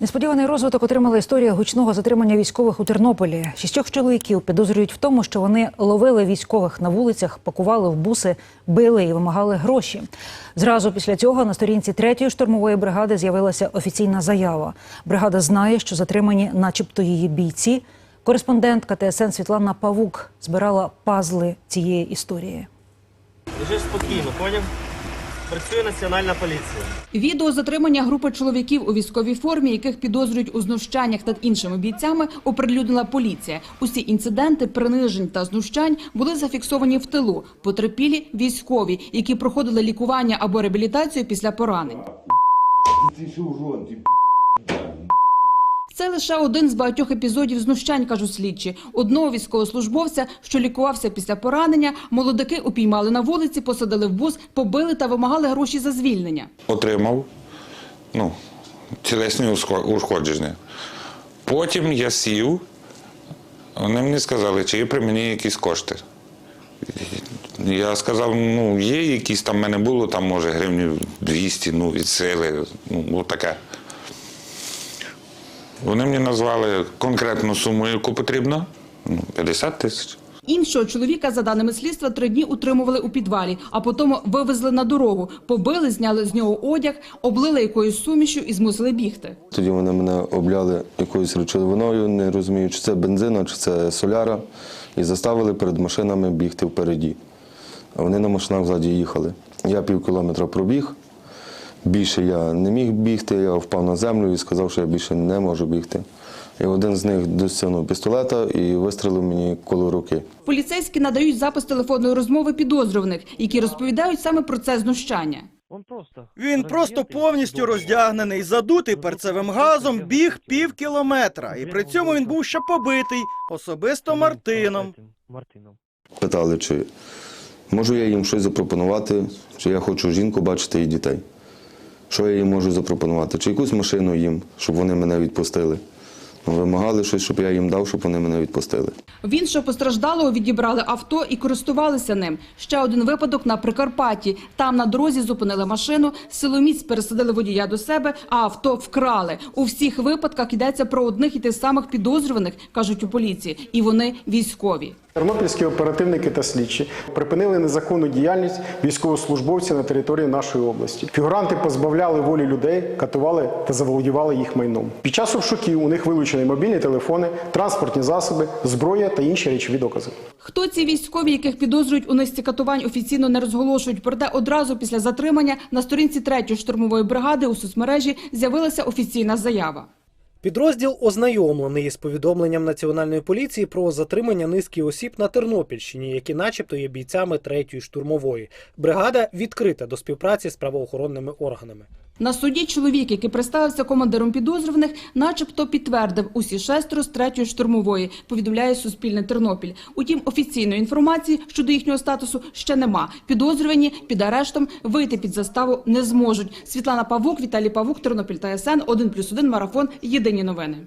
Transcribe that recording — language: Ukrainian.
Несподіваний розвиток отримала історія гучного затримання військових у Тернополі. Шістьох чоловіків підозрюють в тому, що вони ловили військових на вулицях, пакували в буси, били і вимагали гроші. Зразу після цього на сторінці третьої штурмової бригади з'явилася офіційна заява. Бригада знає, що затримані, начебто, її бійці. Кореспондентка ТСН Світлана Павук збирала пазли цієї історії. Лежиш спокійно, поняв? Працює національна поліція. Відео затримання групи чоловіків у військовій формі, яких підозрюють у знущаннях над іншими бійцями, оприлюднила поліція. Усі інциденти принижень та знущань були зафіксовані в тилу. Потерпілі військові, які проходили лікування або реабілітацію після поранень. Ти що, жон, ты Це лише один з багатьох епізодів знущань, кажуть слідчі. Одного військовослужбовця, що лікувався після поранення, молодики упіймали на вулиці, посадили в бус, побили та вимагали гроші за звільнення. отримав ну, тілесні ушкодження. Потім я сів, вони мені сказали, чи є при мені якісь кошти. Я сказав, ну, є якісь там в мене було, там може гривнів 200, ну, від сили, ну, таке. Вони мені назвали конкретну суму, яку потрібно, ну, 50 тисяч. Іншого чоловіка, за даними слідства, три дні утримували у підвалі, а потім вивезли на дорогу, побили, зняли з нього одяг, облили якоюсь сумішю і змусили бігти. Тоді вони мене обляли якоюсь речовиною, не розумію, чи це бензина, чи це соляра, і заставили перед машинами бігти впереді. А вони на машинах ззаді їхали. Я пів кілометра пробіг. Більше я не міг бігти, я впав на землю і сказав, що я більше не можу бігти. І один з них досягнув пістолета і вистрелив мені коло руки. Поліцейські надають запис телефонної розмови підозрюваних, які розповідають саме про це знущання. Он просто. Він просто повністю роздягнений, задутий перцевим газом, біг пів кілометра. І при цьому він був ще побитий, особисто Мартином. Мартином. Питали, чи можу я їм щось запропонувати, чи я хочу жінку бачити і дітей. Що я їм можу запропонувати? Чи якусь машину їм, щоб вони мене відпустили. Ну, Вимагали щось, щоб я їм дав, щоб вони мене відпустили. В іншого постраждалого відібрали авто і користувалися ним. Ще один випадок на Прикарпатті. Там на дорозі зупинили машину, силоміць пересадили водія до себе, а авто вкрали. У всіх випадках йдеться про одних і тих самих підозрюваних, кажуть у поліції, і вони військові. Тернопільські оперативники та слідчі припинили незаконну діяльність військовослужбовців на території нашої області. Фігуранти позбавляли волі людей, катували та заволодівали їх майном. Під час обшуків у них вилучені мобільні телефони, транспортні засоби, зброя та інші речові докази. Хто ці військові, яких підозрюють у низці катувань, офіційно не розголошують. Проте одразу після затримання на сторінці третьої штурмової бригади у соцмережі з'явилася офіційна заява. Підрозділ ознайомлений із повідомленням національної поліції про затримання низки осіб на Тернопільщині, які, начебто, є бійцями третьої штурмової. Бригада відкрита до співпраці з правоохоронними органами. На суді чоловік, який представився командиром підозрюваних, начебто підтвердив усі шестеро з третьої штурмової, повідомляє Суспільне Тернопіль. Утім, офіційної інформації щодо їхнього статусу ще нема. Підозрювані під арештом вийти під заставу не зможуть. Світлана Павук, Віталій Павук, Тернопіль та СН, 1+,1, Марафон. Єдині новини.